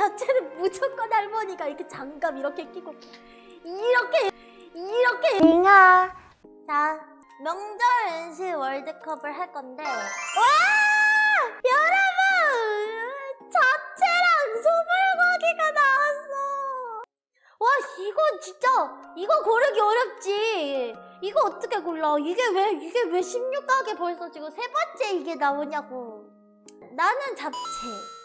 자체는 무조건 할머니가 이렇게 장갑 이렇게 끼고 이렇게 이렇게. 잉아. 자 명절 연시 월드컵을 할 건데. 와! 여러분! 자체랑 소불고기가 나왔어. 와 이거 진짜 이거 고르기 어렵지. 이거 어떻게 골라? 이게 왜 이게 왜 16각에 벌써 지금 세 번째 이게 나오냐고. 나는 잡채.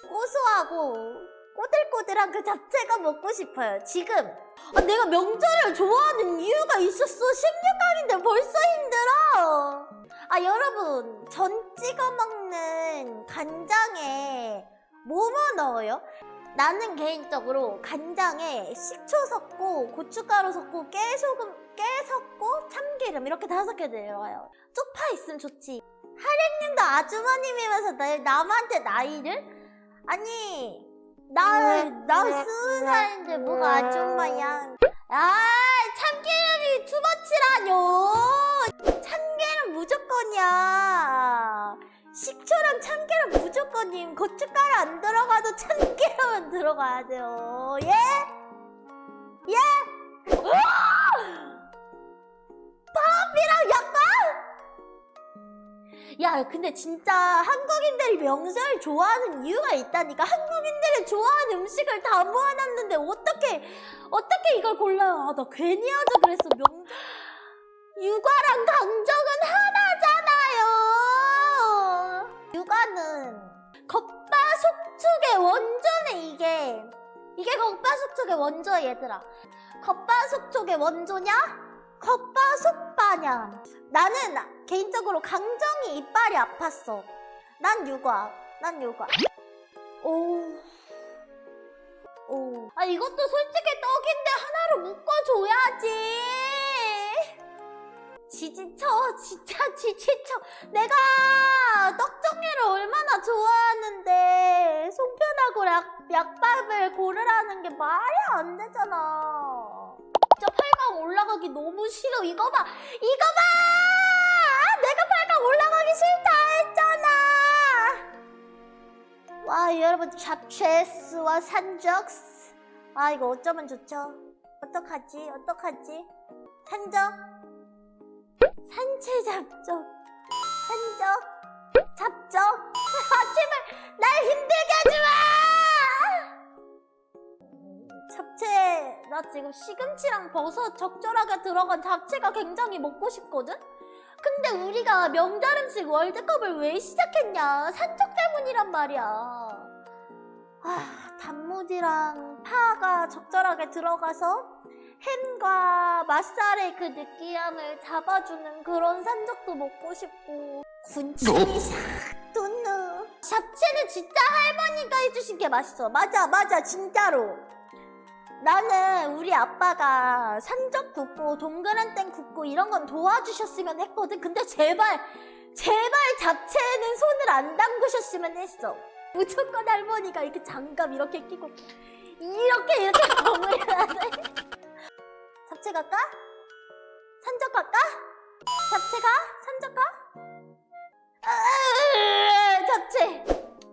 고소하고 꼬들꼬들한 그 잡채가 먹고 싶어요 지금 아, 내가 명절을 좋아하는 이유가 있었어 16각인데 벌써 힘들어 아 여러분 전 찍어 먹는 간장에 뭐뭐 넣어요? 나는 개인적으로 간장에 식초 섞고 고춧가루 섞고 깨소금 깨 섞고 참기름 이렇게 다섯 개 들어가요. 쪽파 있으면 좋지. 하령님도 아주머님이면서 나, 남한테 나이를? 아니 나나 스무 살인데 뭐가 아줌마야? 아 참기름이 투머치라뇨. 참기름 무조건이야. 식초랑 참기름 무조건님 고춧가루 안 들어가도 참기름은 들어가야 돼요 예? 예? 야 근데 진짜 한국인들이 명절 좋아하는 이유가 있다니까 한국인들이 좋아하는 음식을 다 모아놨는데 어떻게 어떻게 이걸 골라요 아, 나 괜히 하자 그랬어 명 육아랑 강정은 하나잖아요. 육아는 겉바속촉의 원조네 이게. 이게 겉바속촉의 원조야 얘들아. 겉바속촉의 원조냐? 겉바 속바냐? 나는 개인적으로 강정이 이빨이 아팠어. 난 육아. 난 육아. 오. 오. 아 이것도 솔직히 떡인데 하나로 묶어줘야지. 지지쳐 진짜 지지쳐 내가 떡 종류를 얼마나 좋아하는데 송편하고 약, 약밥을 고르라는 게 말이 안 되잖아 진짜 8강 올라가기 너무 싫어. 이거 봐. 이거 봐! 내가 8강 올라가기 싫다 했잖아. 와 여러분 잡채스와 산적스. 아 이거 어쩌면 좋죠? 어떡하지? 어떡하지? 산적? 산채 잡적 산적? 잡적 아 제발 날 힘들게 하지 마 잡채 나 지금 시금치랑 버섯 적절하게 들어간 잡채가 굉장히 먹고 싶거든? 근데 우리가 명절 음식 월드컵을 왜 시작했냐? 산적 때문이란 말이야. 아 단무지랑 파가 적절하게 들어가서 햄과 맛살의 그 느끼함을 잡아주는 그런 산적도 먹고 싶고. 군침이 싹 돋는. 잡채는 진짜 할머니가 해주신 게 맛있어. 맞아 맞아 진짜로 나는 우리 아빠가 산적 굽고 동그란 땡 굽고 이런 건 도와주셨으면 했거든 근데 제발 제발 잡채에는 손을 안 담그셨으면 했어 무조건 할머니가 이렇게 장갑 이렇게 끼고 이렇게 이렇게 버무려야 돼 잡채 갈까? 산적 갈까? 잡채가? 산적 가? 잡채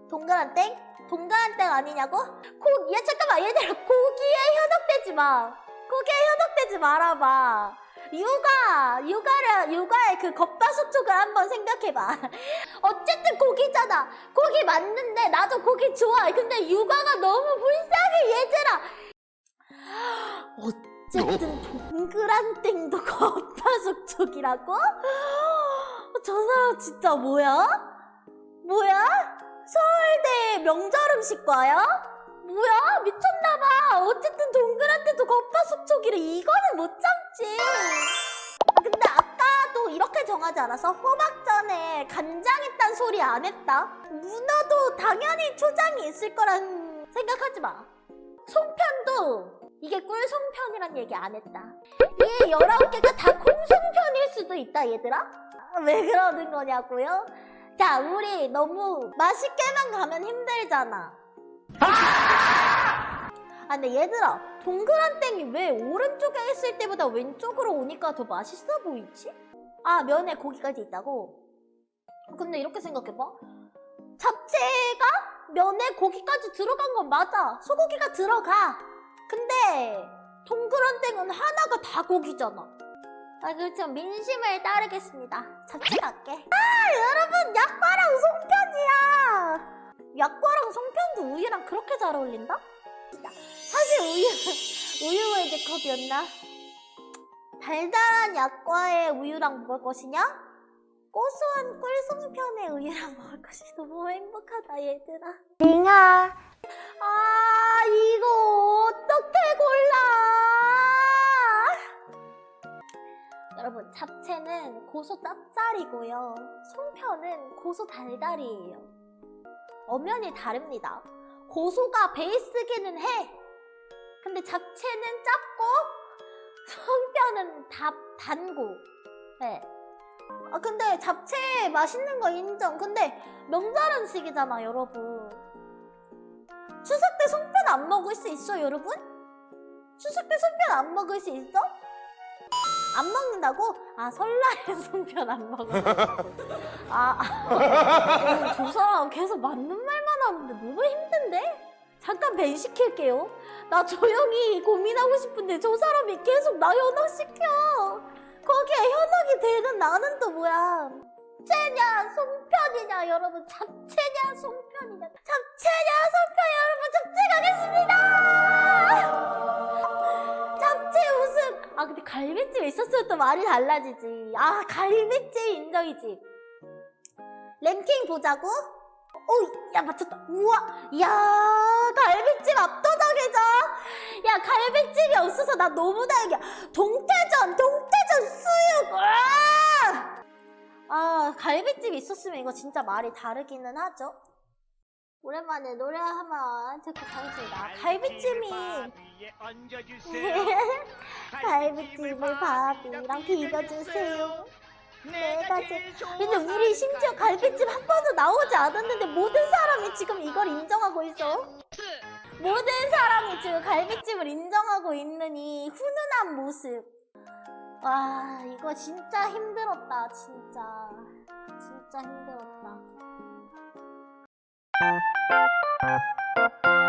동그란 땡? 동그란 땡 아니냐고? 고, 야 잠깐만 얘들아 고기에 현혹되지 마 고기에 현혹되지 말아봐 육아 육아를 육아의 그 겉바속촉을 한번 생각해봐 어쨌든 고기잖아 고기 맞는데 나도 고기 좋아 근데 육아가 너무 불쌍해 얘들아 어쨌든 동그란 땡도 겉바속촉이라고? 저 사람 진짜 뭐야? 뭐야? 서울대 명절 음식과야? 뭐야? 미쳤나봐. 어쨌든 땡도 겉바속촉이래. 이거는 못 참지. 아, 근데 아까도 이렇게 정하지 않았어? 호박전에 간장 있단 소리 안 했다? 문어도 당연히 초장이 있을 거란 생각하지 마. 송편도 이게 꿀송편이란 얘기 안 했다. 이 19개가 다 콩송편일 수도 있다, 얘들아? 아, 왜 그러는 거냐고요? 자, 우리 너무 맛있게만 가면 힘들잖아. 아, 근데 얘들아, 동그란 땡이 왜 오른쪽에 있을 때보다 왼쪽으로 오니까 더 맛있어 보이지? 아, 면에 고기까지 있다고? 근데 이렇게 생각해봐. 잡채가 면에 고기까지 들어간 건 맞아. 소고기가 들어가. 근데 동그란 땡은 하나가 다 고기잖아. 아, 그렇죠. 민심을 따르겠습니다. 잡채 갈게. 아, 여러분, 약과랑 송편이야. 약과랑 송편도 우유랑 그렇게 잘 어울린다? 사실 우유, 우유 월드컵이었나? 달달한 약과의 우유랑 먹을 것이냐? 고소한 꿀송편의 우유랑 먹을 것이 너무 행복하다, 얘들아. 링아. 아, 고소 짭짤이고요. 송편은 고소 달달이에요. 엄연히 다릅니다. 고소가 베이스기는 해. 근데 잡채는 짭고 송편은 다 단고. 네. 아 근데 잡채 맛있는 거 인정. 근데 명절 음식이잖아, 여러분. 추석 때 송편 안 먹을 수 있어, 여러분? 추석 때 송편 안 먹을 수 있어? 안 먹는다고? 아 설날에 송편 안 먹는다고. 아, 아. 어, 저 사람 계속 맞는 말만 하는데 너무 힘든데? 잠깐 벤 시킬게요. 나 조용히 고민하고 싶은데 저 사람이 계속 나 현혹시켜. 거기에 현혹이 되는 나는 또 뭐야? 잡채냐 송편이냐 여러분 잡채냐 송편이냐 잡채냐 송편 여러분 잡채 갈비찜 있었으면 또 말이 달라지지. 아 갈비찜 인정이지. 랭킹 보자고. 오, 야 맞췄다. 우와, 야 갈비찜 압도적이죠. 야 갈비찜이 없어서 나 너무 다행이야. 동태전, 동태전 수육. 와! 아 갈비찜 있었으면 이거 진짜 말이 다르기는 하죠. 오랜만에 노래 한번 듣고 가겠습니다. 갈비찜이 갈비찜을 밥이랑 비벼주세요. 내가 제 근데 우리 심지어 갈비찜 한 번도 나오지 않았는데 모든 사람이 지금 이걸 인정하고 있어. 모든 사람이 지금 갈비찜을 인정하고 있는 이 훈훈한 모습. 와, 이거 진짜 힘들었다, 진짜. 진짜 힘들었다. Música